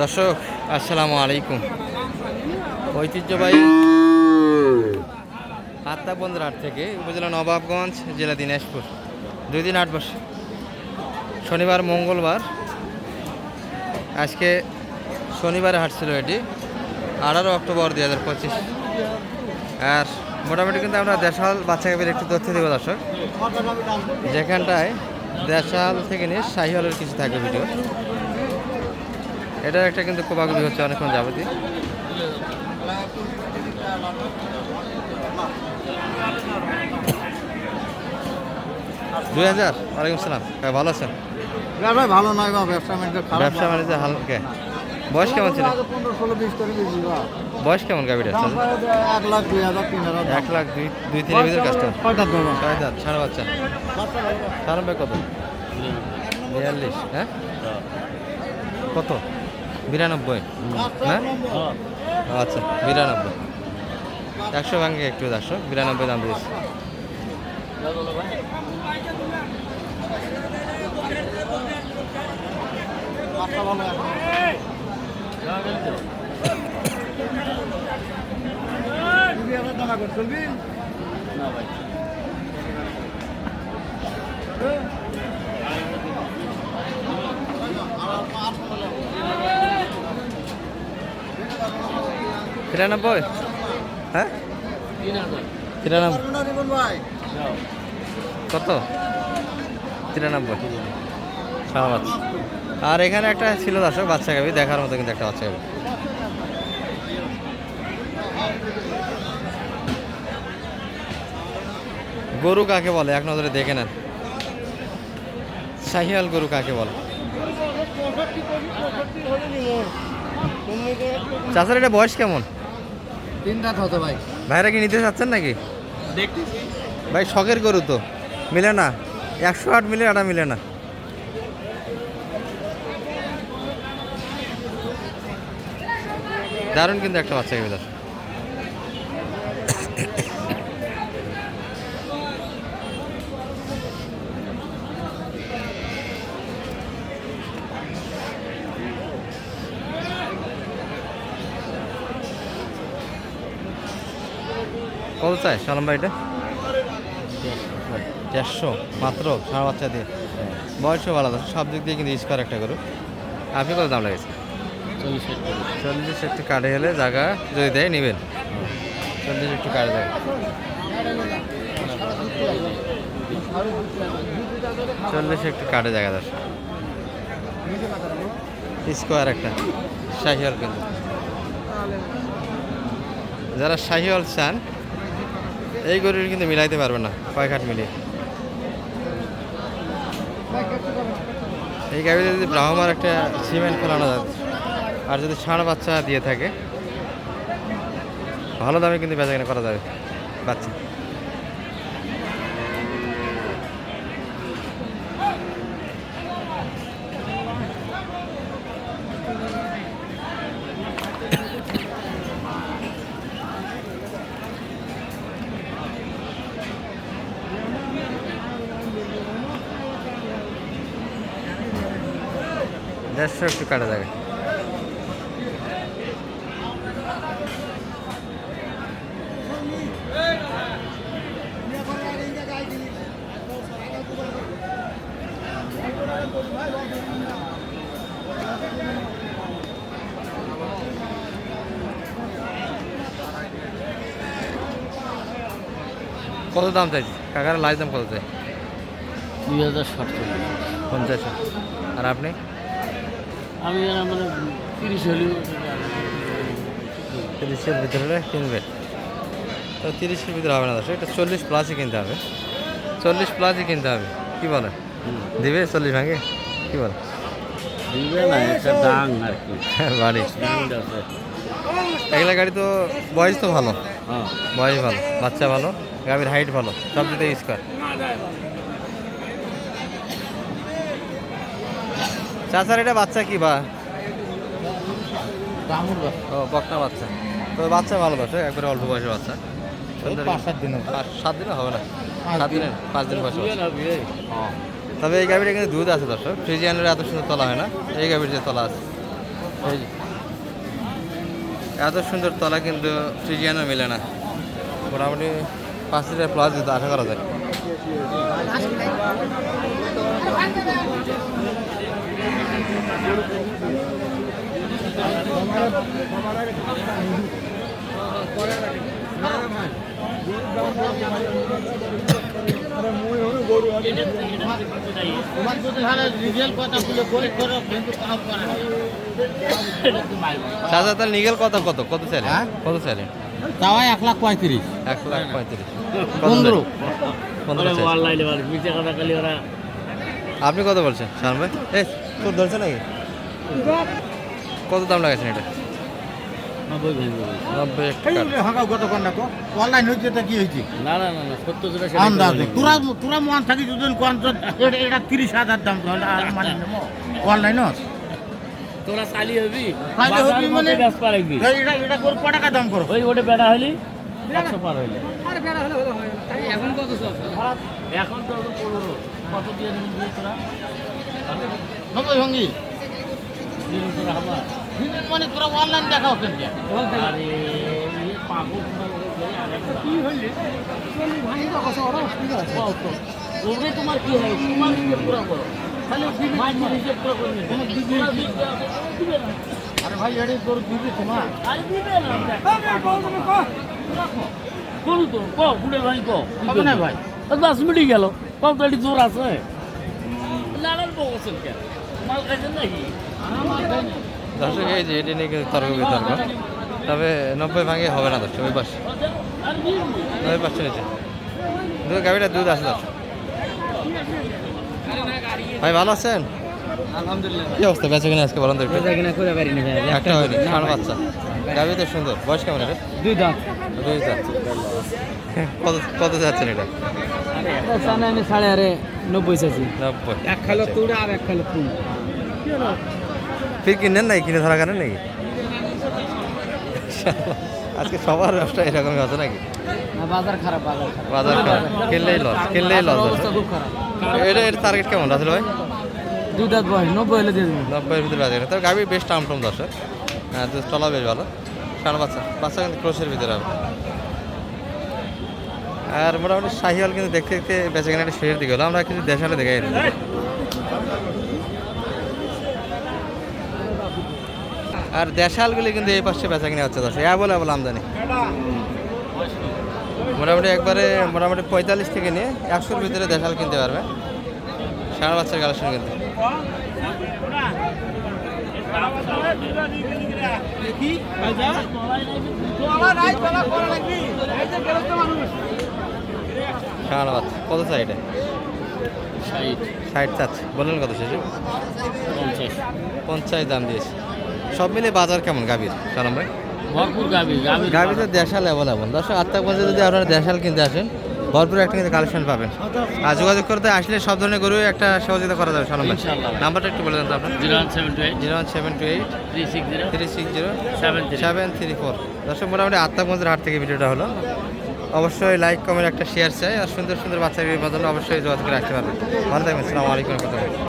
দর্শক, আসসালামু আলাইকুম। ঐতিহ্যবাহী আত্মা বন্দরহাট থেকে উপজেলা নবাবগঞ্জ, জেলা দিনাজপুর। দুই দিন আট বসে শনিবার, মঙ্গলবার। আজকে শনিবারে হাট ছিল এটি, আঠারো অক্টোবর দুই হাজার পঁচিশ। আর মোটামুটি কিন্তু আমরা দেশাল বাচ্চাকে একটু তথ্য দেবো দর্শক। যেখানটায় দেশাল থেকে নিয়ে শাহিওয়ালের কিছু থাকবে ভিডিও। এটার একটা কিন্তু কোপাগুলি হচ্ছে অনেকক্ষণ যাবতীয়। দুই হাজার ওয়ালাইকুম সালাম। ভাই ভালো আছেন? ভাই ভালো নয় বা ব্যবসা বাণিজ্য ব্যবসা বাণিজ্য হালকা বয়স কেমন ছিল? বয়স কেমন প্রায় এক লাখ দুই হাজার তিন হাজার এক লাখ দুই দুই তিনের ভিতরে ছয়টা ছয় হাজার সাড়ে বাচ্চা সাড়ে ভাই কত? বিয়াল্লিশ হ্যাঁ। কত? বিরানব্বই? হ্যাঁ আচ্ছা বিরানব্বই। একশো ভাঙে একটু একশো বিরানব্বই দাম দিয়েছে। তিরানব্বই? হ্যাঁ? কত? তিরানব্বই। আর এখানে একটা ছিল দর্শক, বাচ্চা গাবি দেখার মতো কিন্তু একটা বাচ্চা গাবি গরু কাকে বলে? এক নজরে দেখে নেন। শাহিয়াল গরু কাকে বলে? চাচার এটা বয়স কেমন? তিন রাত হতো ভাই। ভাইরা কি নিতে চাচ্ছেন নাকি? ভাই শখের গরু তো। মিলে না। একশো আট মিলে আটা মিলে না। দারুণ কিন্তু একটা বাচ্চা গেবে কত চাই সালাম ভাই এটা? দেড়শো মাত্র সারা বাচ্চা দিয়ে। বয়সও ভালো আছে সব দিক দিয়ে কিন্তু স্কোয়ার একটা গরু। আপনি কত দাম লাগেছে? চল্লিশ একটু কাটে হলে জায়গা যদি দেয় নেবেন। চল্লিশ একটু কাটে দেয়। চল্লিশ একটু কাটে জায়গা দশ। স্কোয়ার একটা। শাহিওয়াল কিন্তু। যারা শাহিওয়াল চান এই গরুর কিন্তু মিলাইতে পারবে না কয় হাট মিলিয়ে। এই গাড়িতে যদি ব্রাহ্মার একটা সিমেন্ট ফেলানো যায়, আর যদি ছাড় বাচ্চা দিয়ে থাকে, ভালো দামে কিন্তু বেচা কেনা করা যাবে, বাচ্চা। দেড়শো একটু কাটা যাবে কত দাম চাইছি? কাকার লাইস দাম কত চাই? দুই হাজার ষাট পঞ্চাশ। আর আপনি? আমি মানে তিরিশ হলি তিরিশের ভিতরে কিনবে তো তিরিশের ভিতরে হবে না দশ এটা চল্লিশ প্লাসই কিনতে হবে। চল্লিশ প্লাসই কিনতে হবে কি বলে? দিবে চল্লিশ ভাঙে? কি বলে? দিবে না একটা দাং আর কি। বাড়ি। এগুলা গাড়ি তো বয়স তো ভালো। হ্যাঁ। বয়স ভালো বাচ্চা ভালো গাড়ির হাইট ভালো সব দিতে স্কোয়ার চাচার এটা বাচ্চা কি বা? ও বকনা বাচ্চা। তো বাচ্চা ভালো বাচ্চা একবারে অল্প বয়সের বাচ্চা। সুন্দর সাত দিন হবে। সাত দিনে হবে না? সাত দিন। দিনের পাঁচ দিন বয়স তবে এই গাড়িটা কিন্তু দুধ আছে দর্শক। ফ্রিজিয়ানের এত সুন্দর তলা হয় না। এই গাড়ির যে তলা আছে এত সুন্দর তলা কিন্তু ফ্রিজিয়ানও মেলে না। মোটামুটি পাঁচ লিটার প্লাস দিতে আশা করা যায়। তোমার যদি হারে রিজেল কথা করো কিন্তু কাম করে চাচা তাহলে নিগেল কত কত? কত চাইলেন? হ্যাঁ? কত চাইলেন? তাওয়াই এক লাখ পঁয়ত্রিশ। এক লাখ পঁয়ত্রিশ। পনেরো। পনেরো আপনি কত বলছেন শান ভাই? তোর ধরছে নাকি? কত দাম লাগাইছেন এটা? অনলাইন এটা তোরা মন মানে চালি হবি? চালি হবি মানে? টাকা দাম করো? ওই ওটা বেড়া হলি? একশো পার হইলে। এখন কত এখন তো ওটা পনেরো। কত দিয়ে নিবি তোরা? তোরা আমার মানে তোরা অনলাইন দেখাও কেন আরে পাগল কি? হইলে? ওরে তোমার কি হয়? তোমার হিসেব পুরো করো। খালি মাইনের হিসেব পুরো করে। আরে ভাই এটা তোর দিবি তোমার। আরে দিবে না করু তো ক বুড়ে ভাই ক হবে না ভাই? দশ মিনিট গেল। কম তো এটি জোর আছে লালার বলছেন কেন? দর্শক এই যে এটি নিয়ে কিন্তু তর্ক বিতর্ক। তবে নব্বই ভাঙে হবে না দর্শক ওই পাশে। ওই পাশে নিচে দুধ গাড়িটা দুধ আছে দর্শক। ভাই ভালো আছেন? আলহামদুলিল্লাহ। কি অবস্থা? বেঁচে কিনা আজকে বলেন তো একটু। হয়নি ষাঁড় বাচ্চা গাড়ি তো সুন্দর। বয়স কেমন এটা? দুই দাঁত। দুই দাঁত। কত কত যাচ্ছেন এটা? সামনে আমি সাড়ে আরে নব্বই চাইছি। নব্বই। এক খালো তুড়া আর এক খালো তুম ফির কিনেন নাই? কিনে ধরা কারণ নাকি? আজকে সবার ব্যবসা এরকমই আছে নাকি? বাজার খারাপ বাজার খারাপ। বাজার খারাপ। কিনলেই লস কিনলেই লস অবস্থা খুব খারাপ। এটা এর টার্গেট কেমন রাসেল ভাই? দুই দাঁত বয় নব্বই হলে দিয়ে দেবেন। নব্বইয়ের ভিতরে বাজে তবে গাবি বেশ টাম টম দর্শক। হ্যাঁ দুধ চলা বেশ ভালো। ষাঁড় বাচ্চা বাচ্চা কিন্তু ক্রোশের ভিতরে হবে। আর মোটামুটি শাহিওয়াল কিন্তু দেখতে দেখতে বেঁচে কিনা একটা শেষের দিকে হলো। আমরা কিছু দেশালে দিই। আর দেশালগুলি কিন্তু এই পাশে বেচা কিনা হচ্ছে দশ অ্যাবল অ্যাবল আমদানি। মোটামুটি একবারে, মোটামুটি পঁয়তাল্লিশ থেকে নিয়ে একশোর ভিতরে দেশাল কিনতে পারবে। ষাঁড় বাচ্চার কালেকশন কিন্তু। কত চাই এটা? ষাট। চাচ্ছে। বললেন কত শেষে? পঞ্চাশ। পঞ্চাশ দাম দিয়েছে। সব মিলে বাজার কেমন গাভীর? সালাম ভাই? ভরপুর গাবি গাবি গাভী তো দেশাল অ্যাভেলেবল দর্শক আত্মা পর্যন্ত যদি আপনারা দেশাল কিনতে আসেন ভরপুর একটা কিন্তু কালেকশন পাবেন। আর যোগাযোগ করতে আসলে সব ধরনের গরু একটা সহযোগিতা করা যাবে সালাম নাম্বারটা একটু বলে দেন তো আপনার। Zero one seven two eight. Zero one seven two eight. Three six zero. Three six zero. Seven seven three four. দর্শক মোটামুটি আত্মাগঞ্জের হাট থেকে ভিডিওটা হলো। অবশ্যই লাইক কমেন্ট একটা শেয়ার চাই। আর সুন্দর সুন্দর বাচ্চাদের বদলে অবশ্যই যোগাযোগ করে রাখতে পারবেন। ভালো থাকবেন সালামালাইকুম রহমতুল্লাহ।